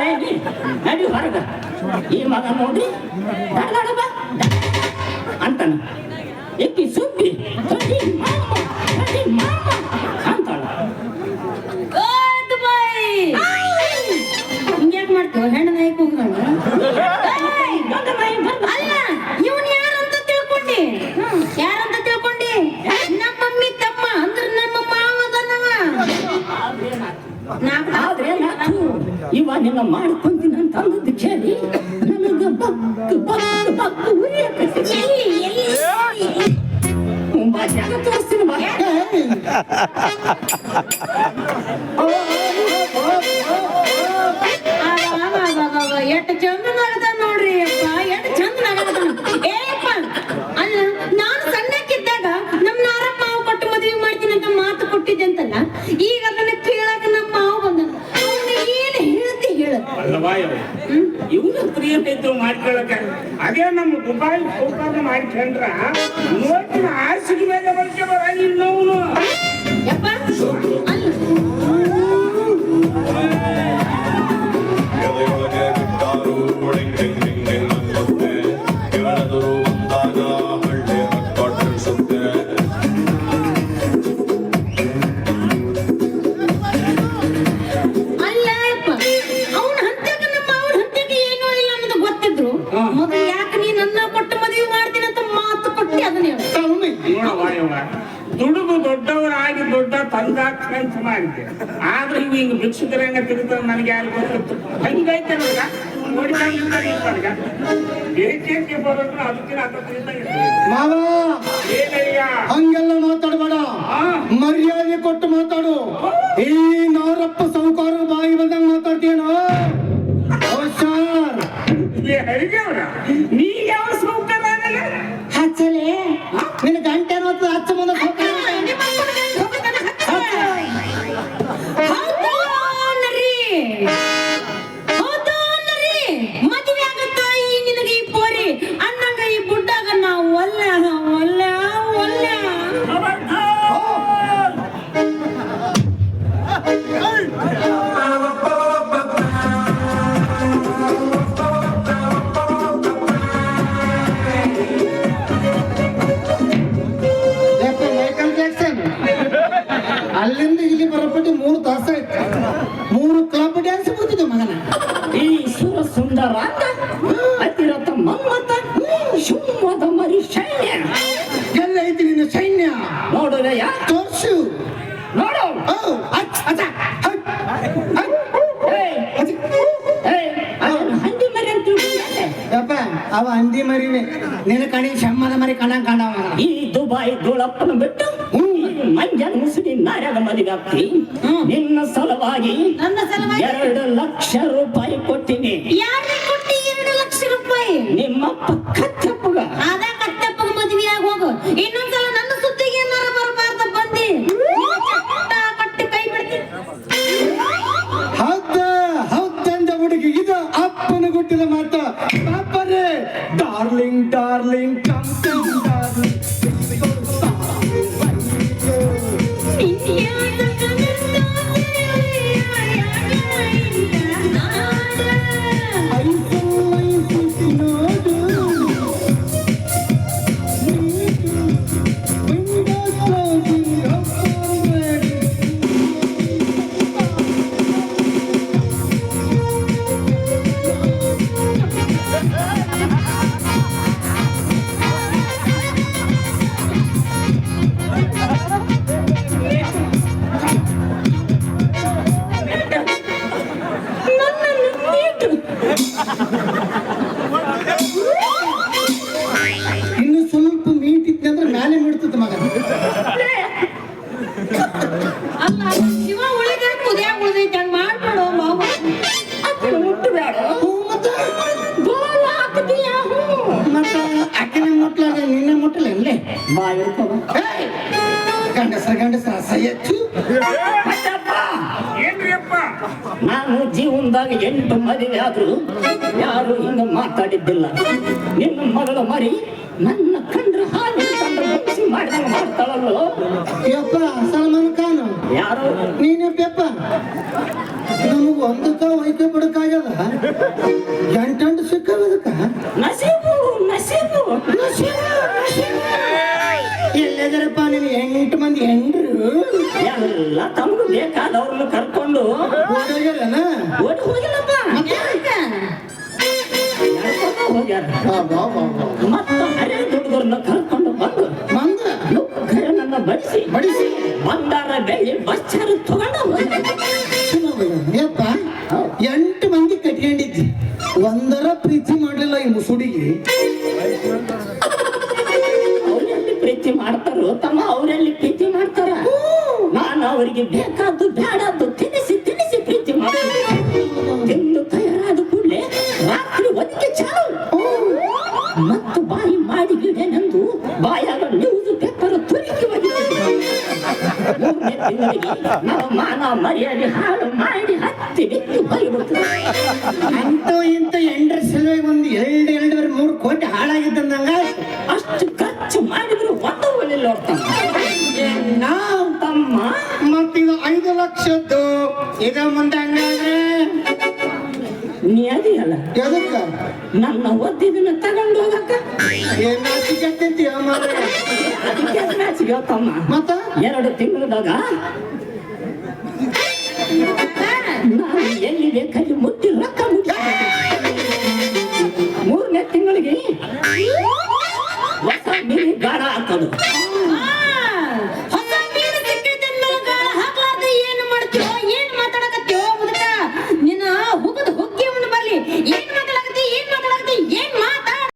ಅಲ್ಲೇ ನೀ ನಡಿ ಹೊರಗ. ಈ ಮಗ ನೋಡಿ. ಅಂತಾನ. ಎಕ್ಕಿ ಸುದ್ದಿ ನಿನ್ನ ಮಾಡ್ಕೊಂತೀನಿ ಅಂತ ಅಂದದ್ದು ಕೇಳಿ ನನಗೆ ಬಕ್ ಬಕ್ ಬಕ್ ಜಾಗ ತೋರಿಸ್ತೀನಿ ಎಷ್ಟು ಚಂದ ನಗದ ಪ್ರಿಯತೆ ಮಾಡ್ಕೊಳಕ ಅದೇ ನಮ್ಮ ದುಬಾಯಿ ಸೌಕರ್ಯ ಮಾಡ್ಕೊಂಡ್ರ ನೋಟಿನ ಹಾಸಿಗೆ ಮೇಲೆ ಬರ್ಕೆ ಬರಂಗಿಲ್ಲ ಅವನು. ದೊಡ್ಡ ತಂದಾಕ್ಷ ಮಾಡಿದ್ದೆ ಆದ್ರೆ ಇವು ಹಿಂಗೆ ಭಿಕ್ಷುಕರಂಗ ತಿರುತ್ತ ನನಗೆ ಯಾರು ಗೊತ್ತಿತ್ತು ಹಂಗೈತೆ ನೋಡ ಹಂಗೆಲ್ಲ ಮಾತಾಡಬೇಡ. ಆ? ಮರ್ಯಾದೆ ಕೊಟ್ಟು ಮಾತಾಡು. ಈ ನಾರಪ್ಪ ಸಾಹುಕಾರ ಬಾಯಿ ಬಂದಂಗ ಮಾತಾಡ್ತೀಯನೋ? ಹುಷಾರ್ ನೀ ಯಾವ ಸಾಹುಕಾರ ಹಚ್ಚಲೆ? ನಿನ್ನ ಗಂಟೆ ಹಚ್ಚ ಮುಂದೆ ಈ ಸುರ ಸುಂದರ ಅತಿರಥ ಮನ್ಮತ ಶುಂಭದ ಮರಿ ಸೈನ್ಯ. ಎಲ್ಲ ಐತಿ ನಿನ್ನ ಸೈನ್ಯ? ನೋಡುರಯ್ಯ ತೋರ್ಸು. ನೋಡು. ಹಂದಿ ಮರಿ ಅಂತ ಯಪ್ಪ ಅವ ಹಂದಿ ಮರಿನೇ. ನಿನ್ನ ಕಣಿ ಶಮ್ಮದ ಮರಿ ಕಣ ಕಾಣವ. ಈ ದುಬಾಯಿ ದುಳಪ್ಪನ ನಾರ್ಯಾಗ ಮದುವೆ ನಿನ್ನ ಸಲುವಾಗಿ ಎರಡು ಲಕ್ಷ ರೂಪಾಯಿ ಕೊಟ್ಟಿನಿ. ನಿಮ್ಮ ಕೊಟ್ಟಿ ಶಿವ ಉಳಿದ ಕುದಿಯಾಗ ಉಳಿದೈತೆ ಹಂಗ ಮಾಡ್ಬೇಡ ಮಾವ ಅಕ್ಕನ ಮುಟ್ಟಬೇಡ ಹ್ಞೂ ಮತ್ತೆ? ಗೋಲ ಹಾಕ್ತೀಯ ಹ್ಞೂ. ಅಕ್ಕನ ನಿನ್ನೆ. ಗಂಡಸರ ಗಂಡಸರ ಕಚ್ಚಪ್ಪ ನಾನು ಜೀವನದಾಗ ಎಂಟು ಮದುವೆ ಆದ್ರು ಯಾರು ಹಿಂಗ ಮಾತಾಡಿದ್ದಿಲ್ಲ. ನಿನ್ನ ಮಗಳ ಮರಿ ನನ್ನ ಕಂಡ್ರ ಹಾಲು ತಂದು ಮಾಡಿದಂಗ ಮಾಡ್ತಾಳಲ್ಲೋ? ಯಪ್ಪ ಯಾರು? ನೀನೇ ಪೆಪ್ಪ? ನಮಗ ಒಂದಕ್ಕ ಒಯ್ಕೆ ಬಿಡಕ್ಕಾಗ್ಯದ ಎಂಟೆಂಟು ಸಿಕ್ಕವ ಅದಕ್ಕ ನಸೀಬು. ನಸೀಬು ಎಲ್ಲದರಪ್ಪ ನೀವು ಎಂಟು ಮಂದಿ ಹೆಂಡ್ರು? ಎಲ್ಲ ತಮಗೂ ಬೇಕಾದವ್ರನ್ನ ಕರ್ಕೊಂಡು ಓಡೋಗ್ಯಾರನ? ಓಡಿ ಹೋಗಿಲ್ಲಪ್ಪ. ಹೋಗ್ಯಾರ. ಮತ್ತ ಹಳೆ ದುಡ್ದವ್ರನ್ನ ಕರ್ಕೊಂಡು ಬಂದು ಮಂದ ನನ್ನ ಬಡಿಸಿ ಬಡಿಸಿ ಬಂಗಾರ ಬೆಳ್ಳಿ ಮಚ್ಚರು ತಗೊಂಡ ಎಂಟು ಮಂದಿ ಕಟ್ಕೊಂಡಿದ್ದಿ. ಒಂದರ ಪ್ರೀತಿ ಮಾಡಲಿಲ್ಲ ಈ ಮುಸುಡಿಗೆ. ಅವ್ರೆಲ್ಲಿ ಪ್ರೀತಿ ಮಾಡ್ತಾರೋ ತಮ್ಮ ಅವರೆಲ್ಲಿ ಪ್ರೀತಿ ಮಾಡ್ತಾರ? ನಾನು ಅವರಿಗೆ ಬೇಕಾದ್ದು ಬೇಡದ್ದು ನಾವು ಮಾನ ಮರ್ಯಾದೆ ಹಾಳು ಮಾಡಿ ಹತ್ತಿ ಬಿತ್ತಿ ಹೋಗಿಬಿಡ್ತೀವಿ ಅಂತ ಇಂತ ಎಂಡ್ರ ಸಲುವಾಗಿ ಒಂದು ಎರಡು ಎರಡೂವರೆ ಮೂರು ಕೋಟಿ ಹಾಳಾಗಿದ್ದಂದಂಗ ಅಷ್ಟು ಖರ್ಚು ಮಾಡಿದ್ರು ಒಂದು ಉಳಿಲ್ಲ ನಾವು ತಮ್ಮ ಮತ್ತಿದು ಐದು ಲಕ್ಷದ್ದು. ಇದ ಮುಂದೆ ಹಂಗಾದ್ರೆ? ನೀ ಅದಿಯಲ್ಲ? ಎದಕ್ಕ? ನನ್ನ ಒದ್ದಿದ್ದನ್ನ ತಗೊಂಡು ಹೋಗಕ್ಕ. ಏನ್ ನಾಚಿಕತ್ತೈತಿ ಮಾರ್ರೆ. ಅದಕ್ಕೆ ನಾಚಿಗೆ ತಮ್ಮ ಮತ್ತ? ಎರಡು ತಿಂಗಳದಾಗ ನಾನು ಎಲ್ಲಿ ಬೇಕು ಮುಟ್ಟಿ ರೊಕ್ಕ ಮುಟ್ಟಿ. ಮೂರನೇ ತಿಂಗಳಿಗೆ ಹೊಸ ಮಿನಿ ಗಾಡ ಹಾಕೋದು.